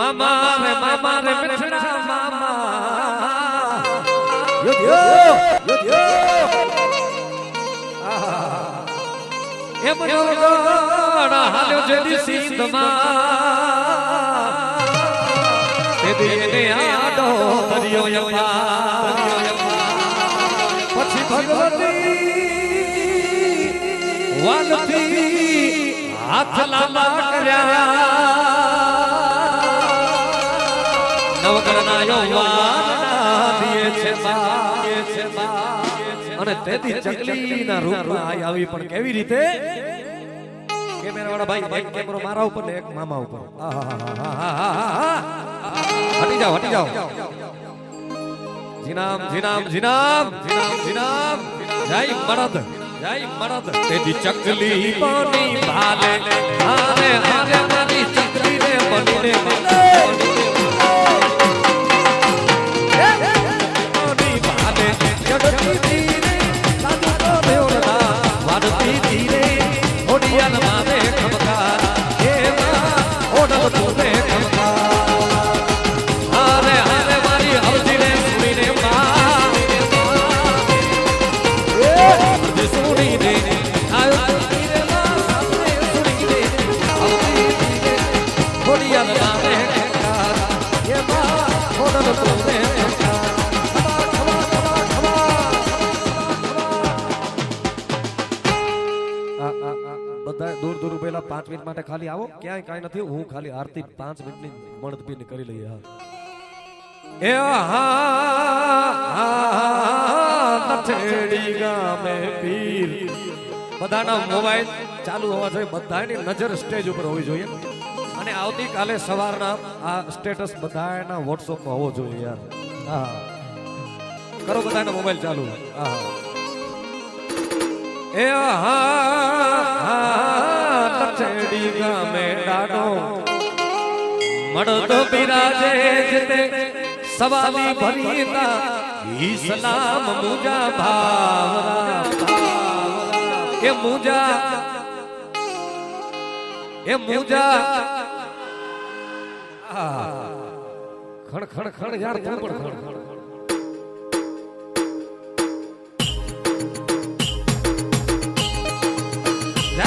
મામા રે મામા રે મિઠડા મામા. યો યો એ મનોગણ હાલ્યો છે દિશીતમાં તે દીને આડો દરિયો યમા પછી ભગવતી વાલથી હાથ લાંબા કર્યા. નવગ્રહના યૌવાન છે બા. છે બા. અને તેથી ચકલીના રૂપમાં આઈ આવી પણ કેવી રીતે? કેમેરાવાળા ભાઈ ભાઈ કેમેરો મારા ઉપર ને એક મામા ઉપર. હટી જાઓ હટી જાઓ. જીનામ જીનામ જીનામ જીનામ જીનામ. જય મરદ જય મરદ તેથી ચકલી પાણી ભાલે. આરે આરે મારી ચકલી રે બની ચકલી પાંચ મિનિટ માટે ખાલી આવો. ક્યાંય કાંઈ નથી. હું ખાલી આરતી પાંચ મિનિટની મળદ પીને કરી લઈએ, હા. હા નથેડી ગામે પીર. બધાના મોબાઈલ ચાલુ હોવા જોઈએ. બધાની નજર સ્ટેજ ઉપર હોવી જોઈએ. અને આવતીકાલે સવારના આ સ્ટેટસ બધાના વોટ્સઅપમાં હોવો જોઈએ યાર. હા. કરો બધાના મોબાઈલ ચાલુ. હા. એ લચેડી ગામે ડાડો મળતો બિરાજે જતે સવાલી ભરીતા. ઈસ્લામ મુજા ભાવરા એ મુજા એ મુજા. ખણ ખણ ખણ યાર, તું પણ ખણ ખણ જય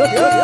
યો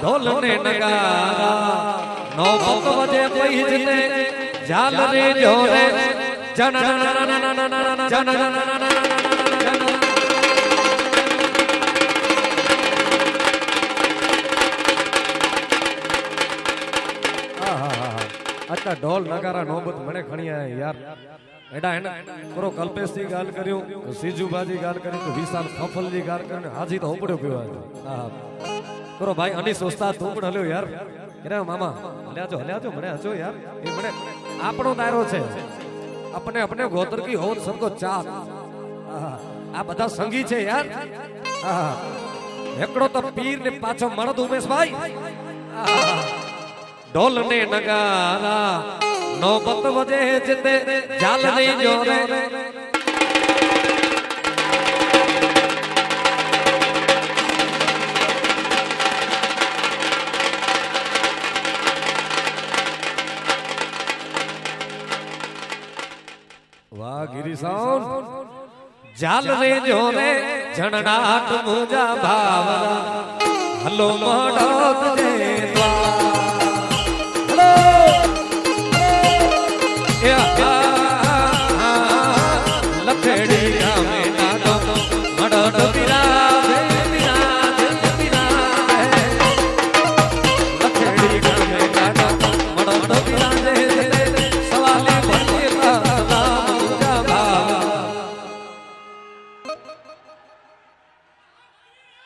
ઢોલ ને નગારા નો ભક્ત વજે પૈજને જાલ રે જોરે જન જન જન જન આટલા ઢોલ નગારા નોબત મને આયા યાર. એડા એને કરો કલ્પેશજી ગાલ કર્યું સીજુબાજી ગાલ કરી તો વિશાલ ફફલજી ગાલ કર્યું હાજી તો હોપડ્યો પીવા હા કરો ભાઈ અનીસ ઉસ્તાદ તું પણ હલ્યો યાર. એને મામા હલ્યા છો હલ્યા જો મને હજો યાર. એ મને આપણો દાયરો છે. આપણે આપણે ગોત્ર કી હોત સબકો આહા, આ બધા સંગી છે યાર. એકડો તો પીર ને પાછો મળદ ઉમેશભાઈ. આહા. ઢોલ ને નગારા નોબત વજે જતે જાલની જોરે. વાહ ગિરી સાઉન્ડ જાલ રે જોરે. જણનાટ મુજા ભાવરા. હલો મડોત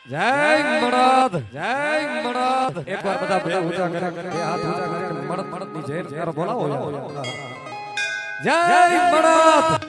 જય મણદ જય મણદ એકવાર બધા બે ઊંચા કરે બે હાથ ઊંચા કરે મણદ મણદની જય જય બોલાવો જય મણદ